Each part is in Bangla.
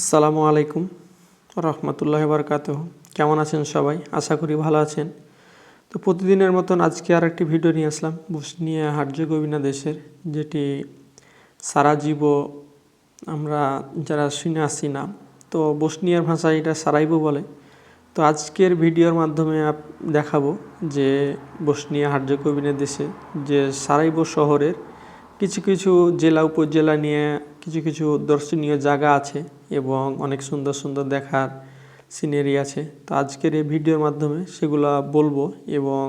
আসসালামু আলাইকুম রহমতুল্লাহ বারকাত কেমন আছেন সবাই? আশা করি ভালো আছেন। তো প্রতিদিনের মতন আজকে আর একটি ভিডিও নিয়ে আসলাম। বসনিয়া হার্জেগোভিনা দেশের যেটি সারাজীব আমরা যারা শুনে আসছি না, তো বসনিয়ার ভাষায় এটা সারাইবো বলে। তো আজকের ভিডিওর মাধ্যমে দেখাবো যে বসনিয়া হার্জেগোভিনা দেশে যে সারাইবো শহরের কিছু কিছু জেলা উপজেলা নিয়ে কিছু কিছু দর্শনীয় জায়গা আছে। এবং অনেক সুন্দর সুন্দর দেখার সিনারি আছে। তো আজকের এই ভিডিওর মাধ্যমে সেগুলো বলব এবং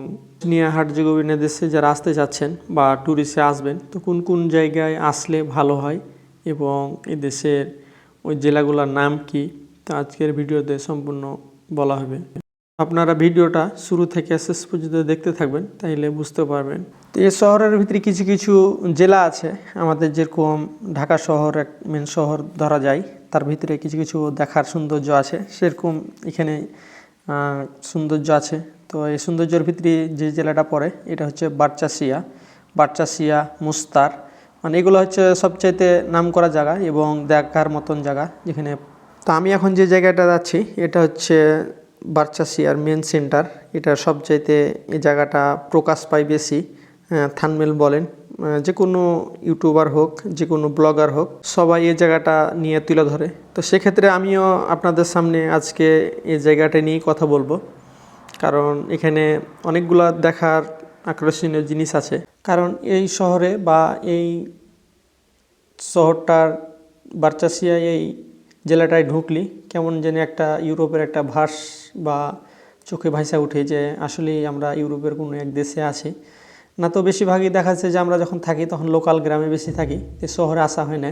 নিয়ে হাটজেগোবিনা দেশে যারা আসতে চাচ্ছেন বা ট্যুরিস্টে আসবেন, তো কোন কোন জায়গায় আসলে ভালো হয় এবং এ দেশের ওই জেলাগুলোর নাম কি, তো আজকের ভিডিওতে সম্পূর্ণ বলা হবে। আপনারা ভিডিওটা শুরু থেকে শেষ পর্যন্ত দেখতে থাকবেন, তাইলে বুঝতে পারবেন। তো এই শহরের ভিতরে কিছু কিছু জেলা আছে। আমাদের যেরকম ঢাকা শহর, এক মেন শহর ধরা যায়। তার ভিতরে কিছু কিছু দেখার সৌন্দর্য আছে। সেরকম এখানে সৌন্দর্য আছে। তো এই সৌন্দর্যের ভিতরে যে জেলাটা পড়ে, এটা হচ্ছে বারচাসিয়া। বারচাসিয়া, মুস্তার। মানে এগুলো হচ্ছে সবচাইতে নাম করা জায়গা এবং দেখার মতন জায়গা যেখানে তো আমি এখন যে জায়গাটা যাচ্ছি, এটা হচ্ছে বারচাসিয়ার মেন সেন্টার এটা সবচাইতে এই জায়গাটা প্রকাশ পায় বেশি। থানমেল বলেন যে কোনো ইউটিউবার হোক, যে কোনো ব্লগার হোক, সবাই এই জায়গাটা নিয়ে তুলে ধরে। তো সেক্ষেত্রে আমিও আপনাদের সামনে আজকে এই জায়গাটা নিয়েই কথা বলব। কারণ এখানে অনেকগুলা দেখার আকর্ষণীয় জিনিস আছে। কারণ এই শহরে বা এই শহরটার বারচাসিয়া এই জেলাটায় ঢুকলি, কেমন যেন একটা ইউরোপের একটা ভাস বা চোখে ভাইসা উঠে যে আসলেই আমরা ইউরোপের কোনো এক দেশে আছি। না তো বেশিরভাগই দেখা যাচ্ছে যে আমরা যখন থাকি তখন লোকাল গ্রামে বেশি থাকি তো শহরে আসা হয় না।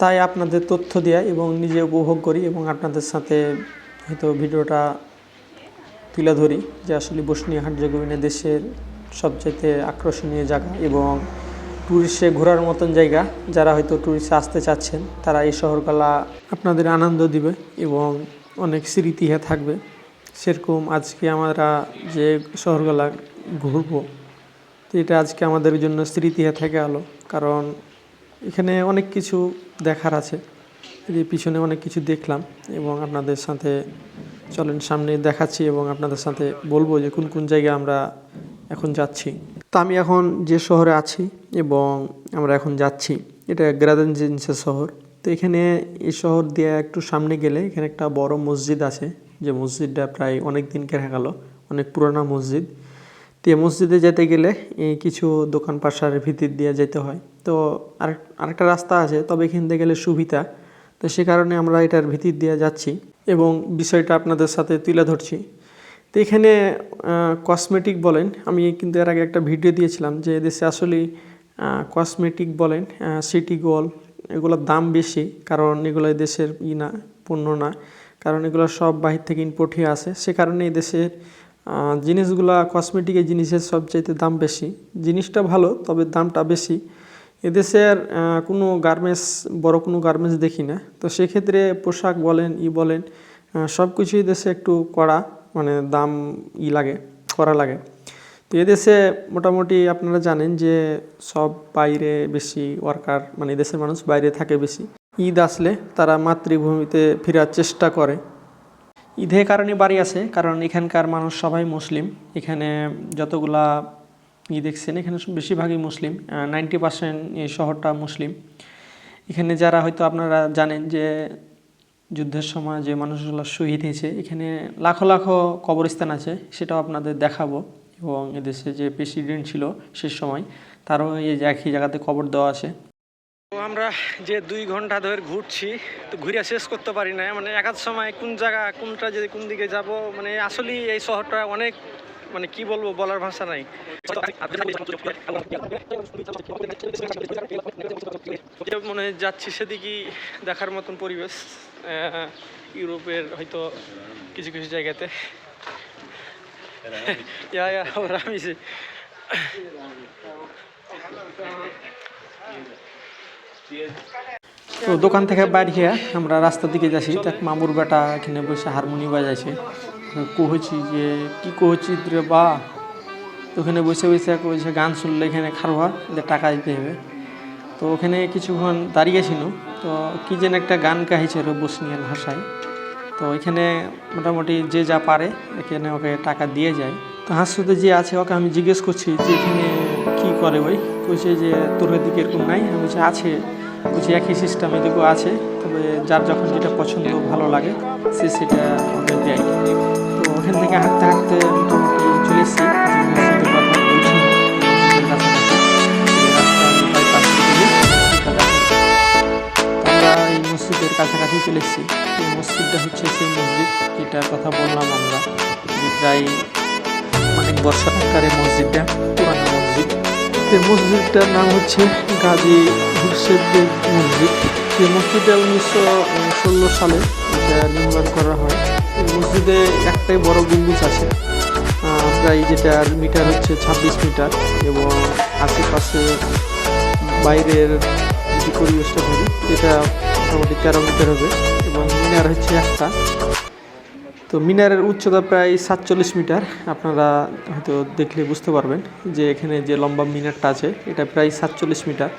তাই আপনাদের তথ্য দেয়া এবং নিজে উপভোগ করি এবং আপনাদের সাথে হয়তো ভিডিওটা তুলে ধরি যে আসলে বসনিয়া হার্জেগোভিনা দেশের সবচেয়ে আকর্ষণীয় জায়গা এবং ট্যুরিস্টে ঘোরার মতন জায়গা যারা হয়তো ট্যুরিস্টে আসতে চাচ্ছেন, তারা এই শহরগুলা আপনাদের আনন্দ দিবে এবং অনেক স্মৃতি থাকবে। সেরকম আজকে আমরা যে শহরগুলা ঘুরবো তো এটা আজকে আমাদের জন্য স্মৃতি হয়ে থেকে আলো, কারণ এখানে অনেক কিছু দেখার আছে। যে পিছনে অনেক কিছু দেখলাম এবং আপনাদের সাথে চলেন সামনে দেখাচ্ছি এবং আপনাদের সাথে বলব যে কোন কোন জায়গায় আমরা এখন যাচ্ছি। তো আমি এখন যে শহরে আছি এবং আমরা এখন যাচ্ছি, এটা গ্রাদেনজেন্সের শহর। তো এখানে এই শহর দিয়ে একটু সামনে গেলে এখানে একটা বড় মসজিদ আছে, যে মসজিদটা প্রায় অনেক দিন কেনা গেল, অনেক পুরোনো মসজিদ। এই মসজিদে যেতে গেলে এই কিছু দোকান পাশার ভিতর দিয়ে যেতে হয়। তো আরেক আরেকটা রাস্তা আছে, তবে এখান থেকে গেলে সুবিধা। তো সে কারণে আমরা এটার ভিতর দিয়ে যাচ্ছি এবং বিষয়টা আপনাদের সাথে তুলে ধরছি। তো এখানে কসমেটিক বলেন, আমি কিন্তু এর আগে একটা ভিডিও দিয়েছিলাম যে দেশে আসলে কসমেটিক বলেন সিটি গোল এগুলোর দাম বেশি, কারণ এগুলো দেশের ই না, পণ্য না, কারণ এগুলো সব বাহির থেকে ইম্পোর্ট হয়ে আসে। সে কারণে এই দেশের জিনিসগুলা কসমেটিকের জিনিসের সবচাইতে দাম বেশি। জিনিসটা ভালো, তবে দামটা বেশি। এদেশের কোনো গার্মেন্টস বড় কোনো গার্মেন্টস দেখি না। তো সেক্ষেত্রে পোশাক বলেন, ই বলেন সব কিছুই দেশে একটু কড়া মানে দাম ই লাগে করা লাগে। তো এদেশে মোটামুটি আপনারা জানেন যে সব বাইরে বেশি ওয়ার্কার মানে দেশের মানুষ বাইরে থাকে বেশি। ঈদ আসলে তারা মাতৃভূমিতে ফেরার চেষ্টা করে। ঈদের কারণে বাড়ি আছে, কারণ এখানকার মানুষ সবাই মুসলিম। এখানে যতগুলা ই দেখছেন, এখানে বেশিরভাগই মুসলিম। নাইনটি পার্সেন্ট এই শহরটা মুসলিম। এখানে যারা হয়তো আপনারা জানেন যে যুদ্ধের সময় যে মানুষগুলো শহীদ হয়েছে, এখানে লাখো লাখো কবরস্থান আছে, সেটাও আপনাদের দেখাবো। এবং এদেশে যে প্রেসিডেন্ট ছিল সে সময়, তারও এই একই জায়গাতে কবর দেওয়া আছে। তো আমরা যে দুই ঘণ্টা ধরে ঘুরছি, তো ঘুরে শেষ করতে পারি না মানে একাধ সময় কোন জায়গা, কোনটা যদি কোন দিকে যাব মানে আসলেই এই শহরটা অনেক মানে কি বলব, বলার ভাষা নাই। মনে যাচ্ছি সেদিকেই দেখার মতন পরিবেশ ইউরোপের হয়তো কিছু কিছু জায়গাতে। আমি তো দোকান থেকে বাইরে আমরা রাস্তার দিকে যাচ্ছি। দেখ মামুর বেটা এখানে বসে হারমোনি বাজাইছে। কহছি যে, কি কহছি রে বা? ওখানে বসে বসে কইছে, গান শুনলে এখানে খারবা যে টাকা দিতে হবে। তো ওখানে কিছুক্ষণ দাঁড়িয়েছিল তো কী যেন একটা গান গাইছে গাইছিল বসনিয়ান ভাষায়। তো এখানে মোটামুটি যে যা পারে, এখানে ওকে টাকা দিয়ে যায়। তো হাসুতে যে আছে, ওকে আমি জিজ্ঞেস করছি যে, এখানে কি করে ওই কইছে যে তোর দিকে এরকম নাই? আমি বলছি আছে বলছি একই সিস্টেম এদিকেও আছে। তবে যার যখন যেটা পছন্দ, ভালো লাগে, সে সেটা ওকে দেয়। তো ওখান থেকে হাঁটতে হাঁটতে মোটামুটি চলে এসেছি। মসজিদের কাছাকাছি। চলে এসেছি। এই মসজিদটা হচ্ছে সেই মসজিদ যেটার কথা বললাম আমরা। যে প্রায় অনেক বছর আকারে মসজিদটা। পুরানো এই মসজিদটার নাম হচ্ছে গাজী হুরশেদ মসজিদ। এই মসজিদটা উনিশশো ষোলো সালে এটা নির্মাণ করা হয়। এই মসজিদে একটাই বড় গম্বুজ আছে। প্রায় যেটার মিটার হচ্ছে ছাব্বিশ মিটার এবং আশেপাশে বাইরের যে পরিবেশটা ধরি এটা মোটামুটি তেরো মিটার হবে এবং মিনার হচ্ছে একটা। তো মিনারের উচ্চতা প্রায় সাতচল্লিশ মিটার। আপনারা হয়তো দেখলে বুঝতে পারবেন যে এখানে যে লম্বা মিনারটা আছে, এটা প্রায় সাতচল্লিশ মিটার।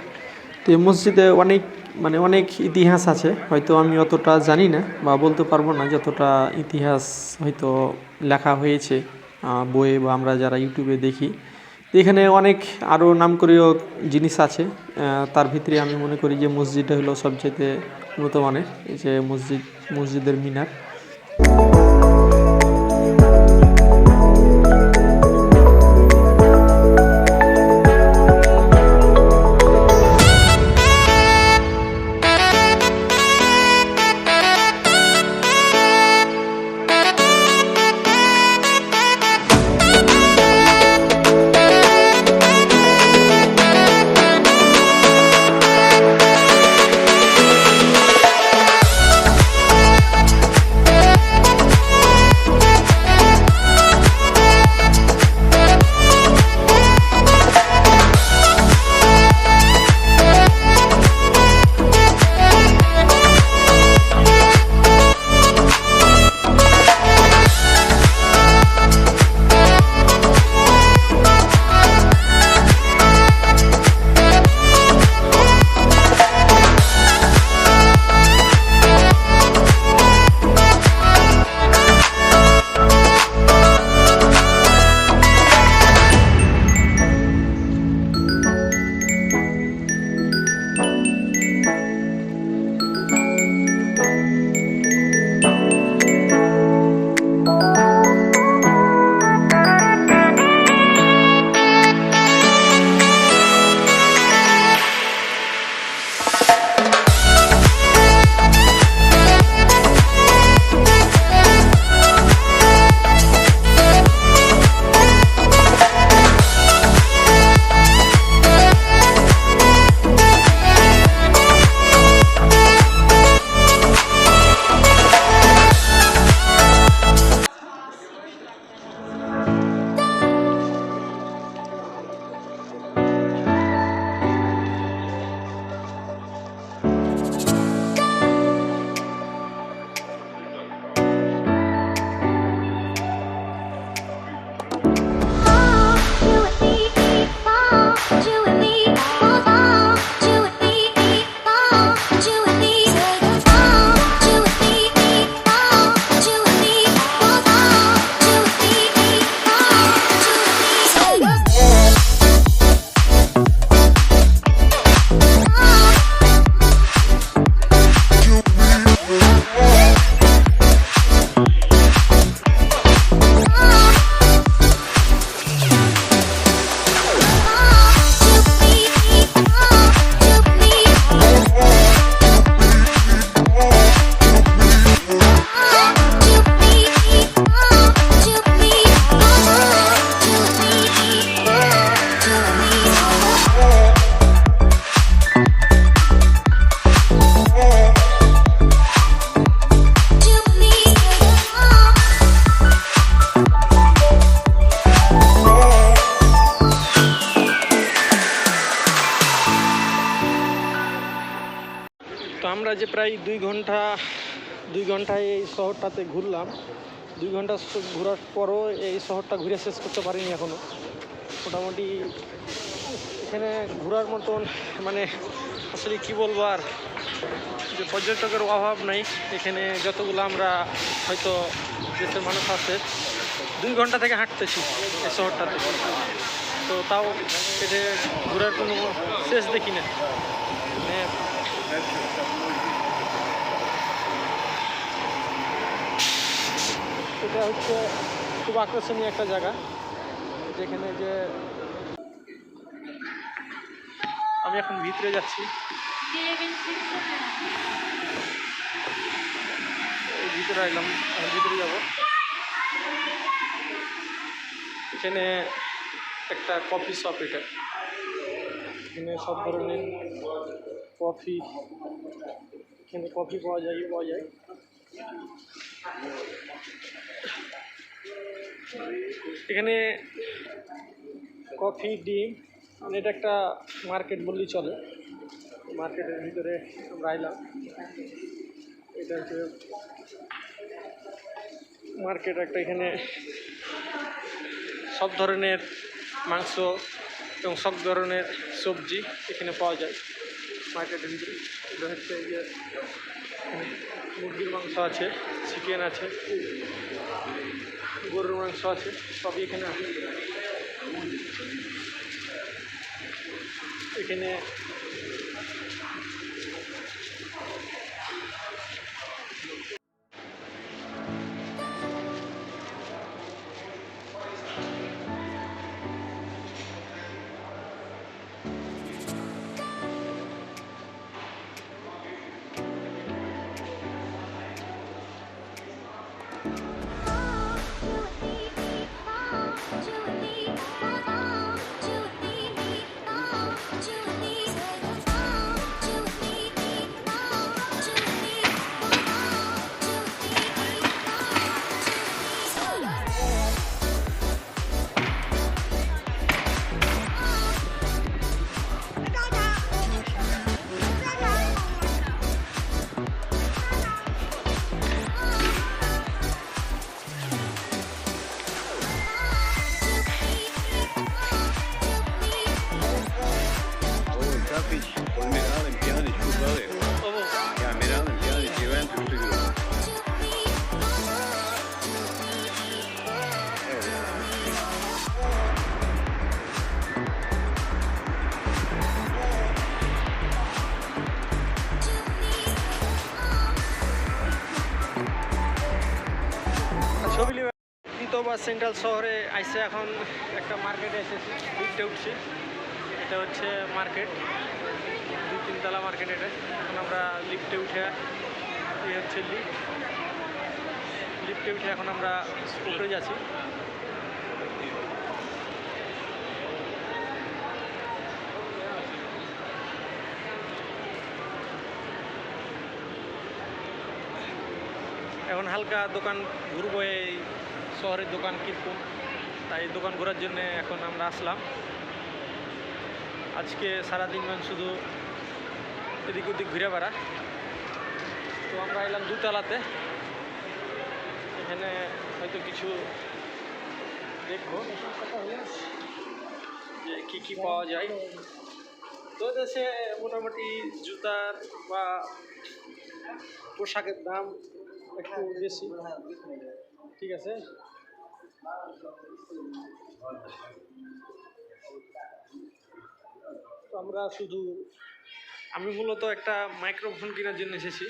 তো এই মসজিদে অনেক মানে অনেক ইতিহাস আছে। হয়তো আমি অতটা জানি না বা বলতে পারব না যতটা ইতিহাস হয়তো লেখা হয়েছে বইয়ে বা আমরা যারা ইউটিউবে দেখি। এখানে অনেক আরও নামকরীয় জিনিস আছে। তার ভিতরে আমি মনে করি যে মসজিদটা হলো সবচেয়ে উন্নত মানের যে মসজিদ, মসজিদের মিনার। দুই ঘন্টায় এই শহরটাতে ঘুরলাম। দুই ঘণ্টা ঘোরার পরও এই শহরটা ঘুরে শেষ করতে পারিনি এখনও মোটামুটি এখানে ঘোরার মতন মানে আসলে কি বলব আর, যে পর্যটকের অভাব নাই। এখানে যতগুলো আমরা হয়তো দেশের মানুষ আছে, দুই ঘণ্টা থেকে হাঁটতেছি এই শহরটাতে। তো তাও এটা ঘোরার কোনো শেষ দেখি না মানে এটা হচ্ছে খুব আকর্ষণীয় একটা জায়গা, যেখানে যে আমি এখন ভিতরে যাচ্ছি। ভিতরে এখন ভিতরে যাব। এখানে একটা কফি শপ এটা। এখানে সব ধরনের কফি, এখানে কফি পাওয়া যায় পাওয়া যায়। এখানে কফি, ডিম মানে এটা একটা মার্কেট বললেই চলে। মার্কেটের ভিতরে আমরা আইলাম। এটা হচ্ছে মার্কেট একটা এখানে সব ধরনের মাংস এবং সব ধরনের সবজি এখানে পাওয়া যায়। মার্কেটের ভিতরে। এটা হচ্ছে মুরগির মাংস আছে চিকেন আছে গরুর মাংস আছে সবই এখানে আছে। এখানে বা সেন্ট্রাল শহরে আইসে এখন একটা মার্কেটে এসেছি লিফটে উঠছি। এটা হচ্ছে মার্কেট, দুই তিনতলা মার্কেট এটা। এখন আমরা লিফটে উঠে এই হচ্ছে লিফট। লিফটে উঠে এখন আমরা উপরে যাচ্ছি। এখন হালকা দোকান ঘুরবো এই শহরের দোকান কিনবো তাই দোকান ঘোরার জন্য এখন আমরা আসলাম। আজকে সারাদিন মান শুধু এদিক ওদিক ঘুরে বেড়া। তো আমরা এলাম দুতলাতে। এখানে হয়তো কিছু দেখব। যে কী কী পাওয়া যায়। তো দেশে মোটামুটি জুতার বা পোশাকের দাম একটু বেশি। ঠিক আছে? তো আমরা শুধু, আমি মূলত একটা মাইক্রোফোন কেনার জন্য এসেছি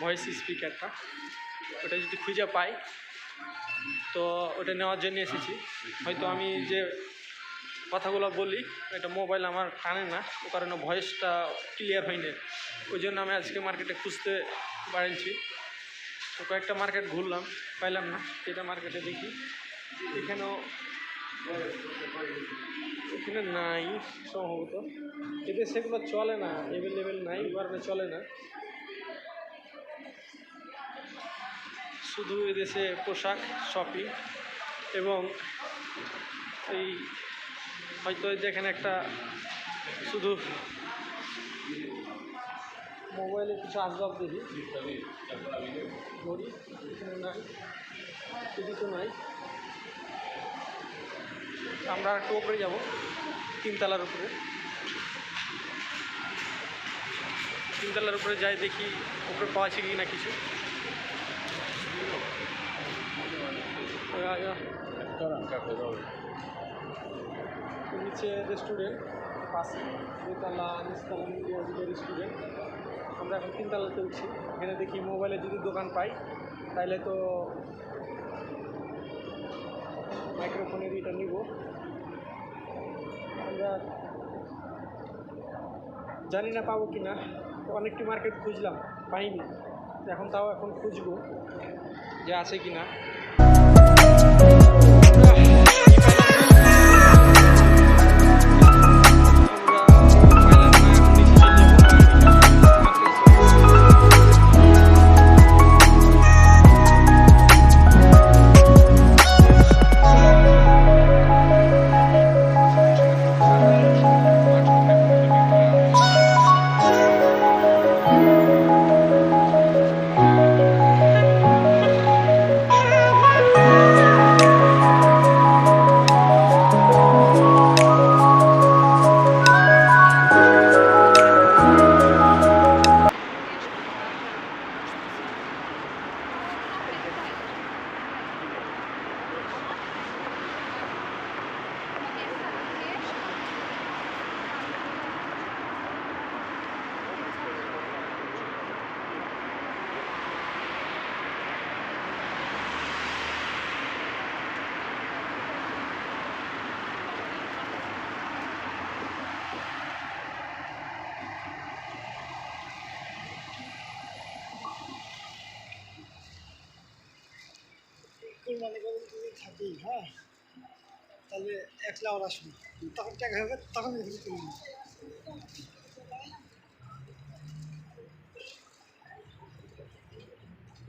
ভয়েস স্পিকারটা ওটা যদি খুঁজে পাই, তো ওটা নেওয়ার জন্য এসেছি। হয়তো আমি যে কথাগুলো বলি, এটা মোবাইল আমার টানে না, ও কারণে ভয়েসটা ক্লিয়ার হয়নি। ওই জন্য আমি আজকে মার্কেটে খুঁজতে বাড়িয়েছি তো কয়েকটা মার্কেট ঘুরলাম, পাইলাম না এটা মার্কেটে দেখি। এখানেও, এখানে নাই, সম্ভবত। এদের সেগুলো চলে না অ্যাভেলেবেল নাই কারণে চলে না। শুধু এদেশে পোশাক শপিং এবং এই হয়তো যেখানে একটা শুধু মোবাইলে কিছু আসবাব দেখি। ঘড়ি নাই এদিকে নাই। আমরা একটু উপরে যাব, তিনতলার উপরে। তিনতলার উপরে যাই দেখি উপরে পাওয়া আছে কি না কিছু। নিচে রেস্টুরেন্ট পাশে। দোতলা, নিচতলা দুটো রেস্টুরেন্ট আমরা এখন তিনতলাতে উঠছি এখানে দেখি মোবাইলে যদি দোকান পাই তাহলে তো মাইক্রোফোনের এটা নিব। আমরা জানি না পাবো কি না অনেকটি মার্কেট খুঁজলাম, পাইনি। এখন তাও এখন খুঁজবো যে আছে কি না থাকি হ্যাঁ। তাহলে একলা ওরা শুনি তখন টাকা হবে তখন তুলে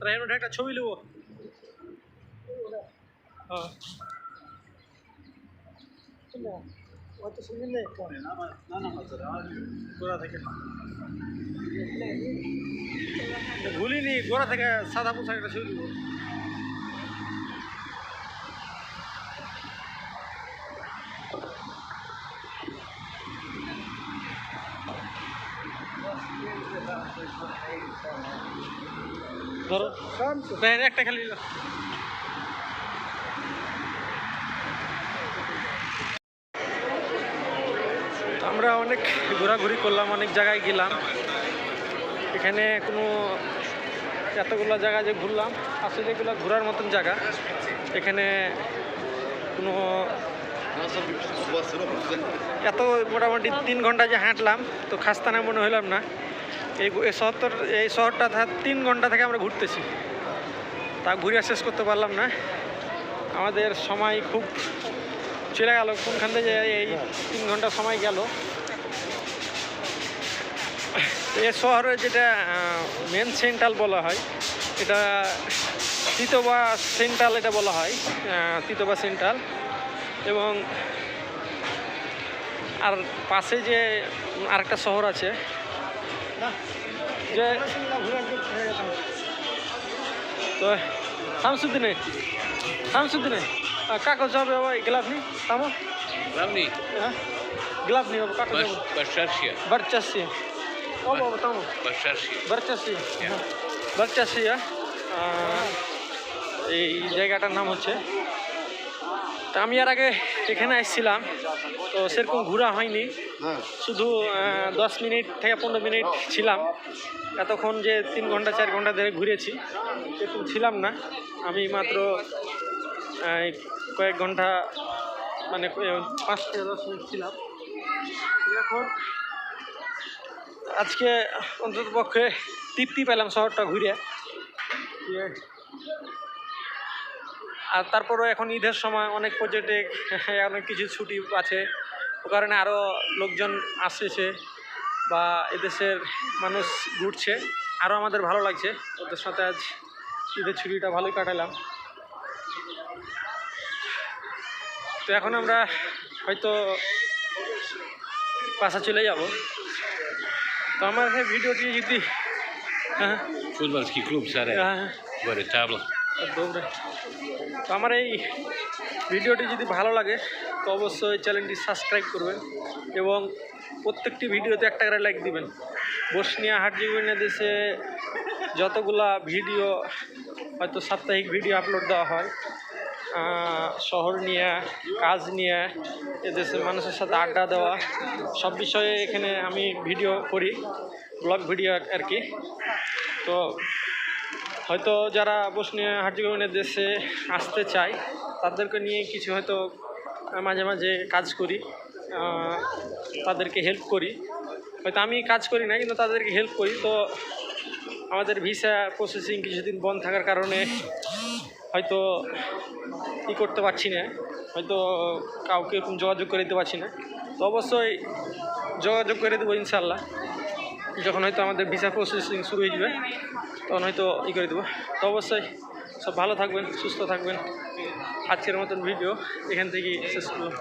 রায়ন একটা ছবি নেব। হ্যাঁ। না নেই। না না না গোড়া থেকে ভুলিনি গোড়া থেকে সাদা পোশাক একটা ছবি নেব। ধরো। একটা খালি আমরা অনেক ঘোরাঘুরি করলাম, অনেক জায়গায় গেলাম। এখানে কোনো এতগুলো জায়গা যে ঘুরলাম আসলে এগুলো ঘোরার মতন জায়গা। এখানে কোনো এত মোটামুটি তিন ঘণ্টা যে হাঁটলাম, তো খাস্তানা মনে হলাম না। এই গু- এই শহর এই শহরটা তিন ঘণ্টা থেকে আমরা ঘুরতেছি। তা ঘুরে শেষ করতে পারলাম না। আমাদের সময় খুব চলে গেল। কোনখান থেকে এই তিন ঘণ্টা সময় গেল। এ শহরে যেটা মেন সেন্ট্রাল বলা হয়, এটা তিতবা সেন্ট্রাল এটা বলা হয় তিতবা সেন্ট্রাল এবং আর পাশে যে আরেকটা শহর আছে যে তো শামসুদ্দিনে শামসুদ্দিনে কাকো যাবে ওই গ্লাভ নি থামো গ্লাভ নি হ্যাঁ। গ্লাভ নি বাবা কাকো যাবে। বারচাসিয়া। বারচাসিয়া ও বাবা থামো বারচাসিয়া। বারচাসিয়া বারচাসিয়া এই জায়গাটার নাম হচ্ছে তা আমি আর আগে এখানে এসেছিলাম তো সেরকম ঘোরা হয়নি। শুধু দশ মিনিট থেকে পনেরো মিনিট ছিলাম। এতক্ষণ যে তিন ঘণ্টা চার ঘণ্টা ধরে ঘুরেছি সেরকম ছিলাম না। আমি মাত্র কয়েক ঘণ্টা মানে পাঁচ থেকে দশ মিনিট ছিলাম। এখন আজকে অন্তত পক্ষে তৃপ্তি পেলাম শহরটা ঘুরে। আর তারপরও এখন ঈদের সময় অনেক প্রজেক্টে অনেক কিছু ছুটি আছে। ও কারণে আরও লোকজন আসছে বা এদেশের মানুষ ঘুরছে। আরও আমাদের ভালো লাগছে। ওদের সাথে আজ ঈদের ছুটিটা ভালোই কাটালাম। তো এখন আমরা হয়তো পাশা চলে যাব। তো আমার ভিডিওটি যদি হ্যাঁ। ফুটবল কি ক্লাব স্যার? হ্যাঁ। হ্যাঁ দৌড়ে তো আমার এই ভিডিওটি যদি ভালো লাগে, তো অবশ্যই চ্যানেলটি সাবস্ক্রাইব করবেন এবং প্রত্যেকটি ভিডিওতে একটা করে লাইক দিবেন। বসনিয়া হার্জিগোভিনা দেশে যতগুলা ভিডিও, হয়তো সাপ্তাহিক ভিডিও আপলোড দেওয়া হয় শহর নিয়ে, কাজ নিয়ে, এদেশের মানুষের সাথে আড্ডা দেওয়া, সব বিষয়ে এখানে আমি ভিডিও করি ব্লগ ভিডিও আর কি। তো হয়তো যারা বসনিয়া হার্জিগোভিনের দেশে আসতে চায়, তাদেরকে নিয়ে কিছু হয়তো মাঝে মাঝে কাজ করি তাদেরকে হেল্প করি। হয়তো আমি কাজ করি না কিন্তু তাদেরকে হেল্প করি। তো আমাদের ভিসা প্রসেসিং কিছুদিন বন্ধ থাকার কারণে হয়তো ই করতে পারছি না, হয়তো কাউকে এরকম যোগাযোগ করে দিতে পারছি না। তো অবশ্যই যোগাযোগ করে দেবো ইনশাল্লাহ। যখন হয়তো আমাদের ভিসা প্রসেসিং শুরু হয়ে যাবে, তখন হয়তো ই করে দেবো। তো অবশ্যই সব ভালো থাকবেন, সুস্থ থাকবেন। আজকের মতন ভিডিও এখান থেকে শেষ করলাম।